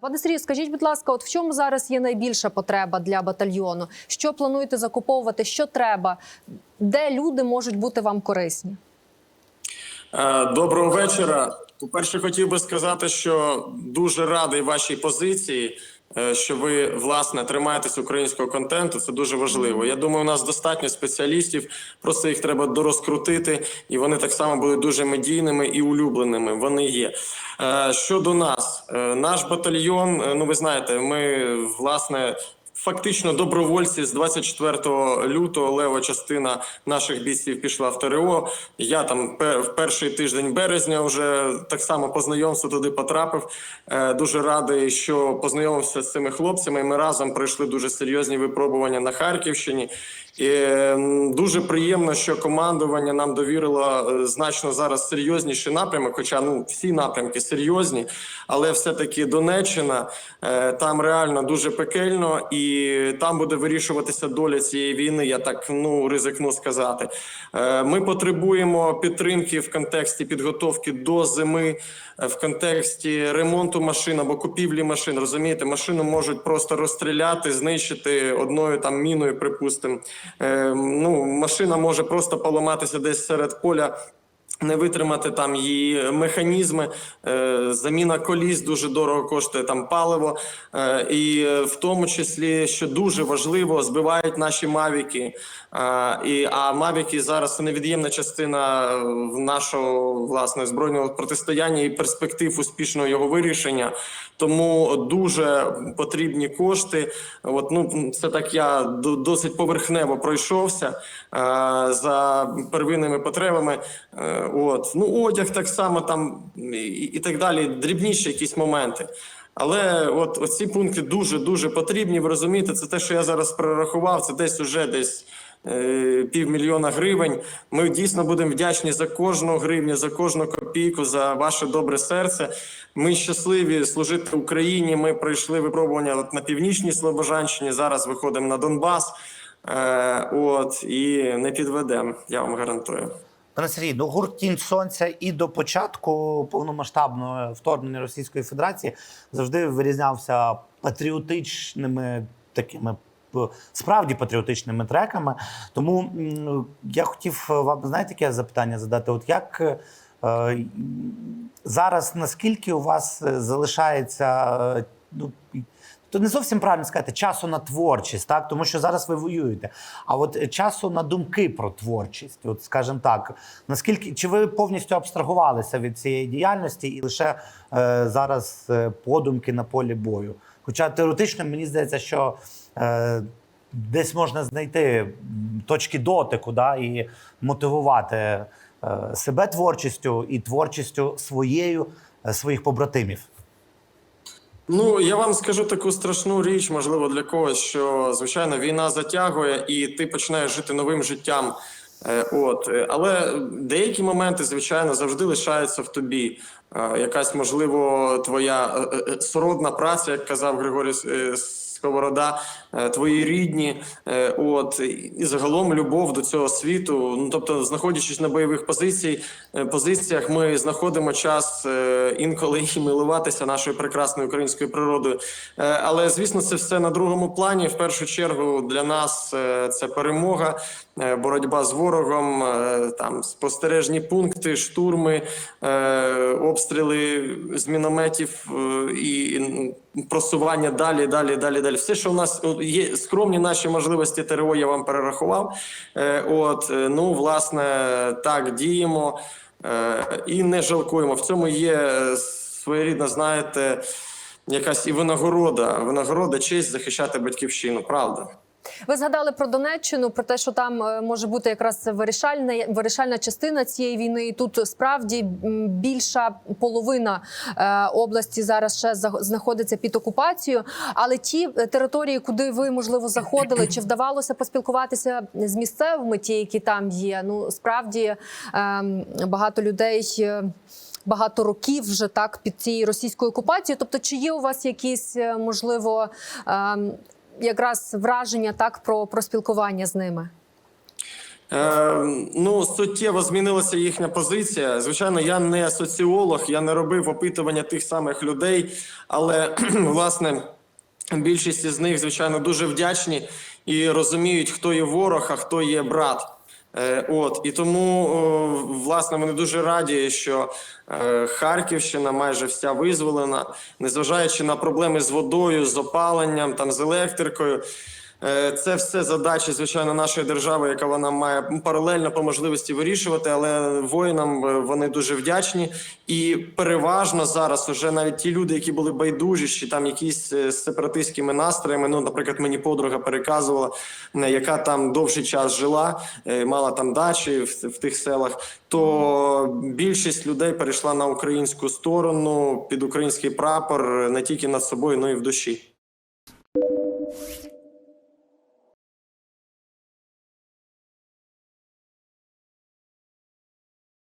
Пане Сергію, скажіть, будь ласка, от в чому зараз є найбільша потреба для батальйону? Що плануєте закуповувати? Що треба? Де люди можуть бути вам корисні? Е, Доброго вечора. По-перше, хотів би сказати, що дуже радий вашій позиції, що ви власне тримаєтесь українського контенту. Це дуже важливо. Я думаю, у нас достатньо спеціалістів, просто їх треба дорозкрутити, і вони так само були дуже медійними і улюбленими. Вони є. Е, Щодо нас, Е, наш батальйон, е, ну ви знаєте, ми власне. Фактично добровольці з 24 лютого лева частина наших бійців пішла в ТРО. Я там в перший тиждень березня вже так само по туди потрапив. Е, Дуже радий, що познайомився з цими хлопцями. Ми разом пройшли дуже серйозні випробування на Харківщині. І дуже приємно, що командування нам довірило е, значно зараз серйозніший напрямок. Хоча ну всі напрямки серйозні, але все-таки Донеччина е, там реально дуже пекельно, і там буде вирішуватися доля цієї війни. Я так ну ризикну сказати. Е, Ми потребуємо підтримки в контексті підготовки до зими, е, в контексті ремонту машин або купівлі машин. Розумієте, машину можуть просто розстріляти, знищити одною там міною, припустимо. Е, ну, машина може просто поламатися десь серед поля. Не витримати там її механізми, е, заміна коліс дуже дорого коштує там паливо, е, і е, в тому числі, що дуже важливо, збивають наші мавіки. І, а мавіки зараз невід'ємна частина нашого власне збройного протистояння і перспектив успішного його вирішення. Тому дуже потрібні кошти. От ну це так я до- досить поверхнево пройшовся за первинними потребами. Е, От ну одяг так само там і, і так далі. Дрібніші якісь моменти. Але от оці пункти дуже дуже потрібні. Ви розумієте, це те, що я зараз прорахував. Це десь уже десь. е, Півмільйона гривень. Ми дійсно будемо вдячні за кожну гривню, за кожну копійку, за ваше добре серце. Ми щасливі служити Україні. Ми пройшли випробування от на північній Слобожанщині. Зараз виходимо на Донбас. Е, от і не підведемо. Я вам гарантую. Пане Сергій, ну гурт Тінь Сонця і до початку повномасштабного вторгнення Російської Федерації завжди вирізнявся патріотичними такими справді патріотичними треками. Тому я хотів вам знаєте, яке запитання задати: от як е, зараз наскільки у вас е, залишається е, ну, то не зовсім правильно сказати часу на творчість, так тому що зараз ви воюєте. А от е, часу на думки про творчість, от скажімо так, наскільки чи ви повністю абстрагувалися від цієї діяльності і лише е, зараз е, подумки на полі бою? Хоча теоретично мені здається, що е, десь можна знайти точки дотику, да, і мотивувати е, себе творчістю і творчістю своєю е, своїх побратимів. Ну я вам скажу таку страшну річ, можливо, для когось, що звичайно війна затягує, і ти починаєш жити новим життям. Е, От, але деякі моменти, звичайно, завжди лишаються в тобі. Е, Якась можливо твоя е, сородна праця, як казав Григорій Сковорода, е, твої рідні, е, от і загалом любов до цього світу. Ну тобто, знаходячись на бойових позицій, е, позиціях, ми знаходимо час інколи і милуватися нашою прекрасною українською природою. Але звісно, це все на другому плані. В першу чергу для нас це перемога, боротьба з ворогом, там спостережні пункти, штурми, обстріли з мінометів і м, просування далі, далі, далі, далі. Все, що у нас є, скромні наші можливості ТРО, я вам перерахував. Е, От е, ну, власне, так діємо е, і не жалкуємо. В цьому є своєрідна, знаєте, якась і винагорода, винагорода, честь захищати батьківщину, правда. Ви згадали про Донеччину, про те, що там е, може бути якраз вирішальна вирішальна частина цієї війни. І тут справді більша половина е, області зараз ще знаходиться під окупацією. Але ті е, території, куди ви можливо заходили, чи вдавалося поспілкуватися з місцевими, ті, які там є? Ну справді ем, багато людей. Багато років вже так під цією російською окупацією. Тобто, чи є у вас якісь можливо ем, якраз враження так про, про спілкування з ними? Е, ну, суттєво змінилася їхня позиція. Звичайно, я не соціолог, я не робив опитування тих самих людей, але власне більшість із них, звичайно, дуже вдячні і розуміють, хто є ворог, а хто є брат. Е, От і тому власне вони дуже раді, що е, Харківщина майже вся визволена, незважаючи на проблеми з водою, з опаленням, там з електрикою. Е, Це все задачі, звичайно, нашої держави, яка вона має паралельно по можливості вирішувати. Але воїнам е, вони дуже вдячні. І переважно зараз уже навіть ті люди, які були байдужі, чи там якісь е, сепаратистськими настроями. Ну, наприклад, мені подруга переказувала, яка там довший час жила, мала там дачі в, в тих селах. То більшість людей перейшла на українську сторону під український прапор не тільки над собою, але й в душі.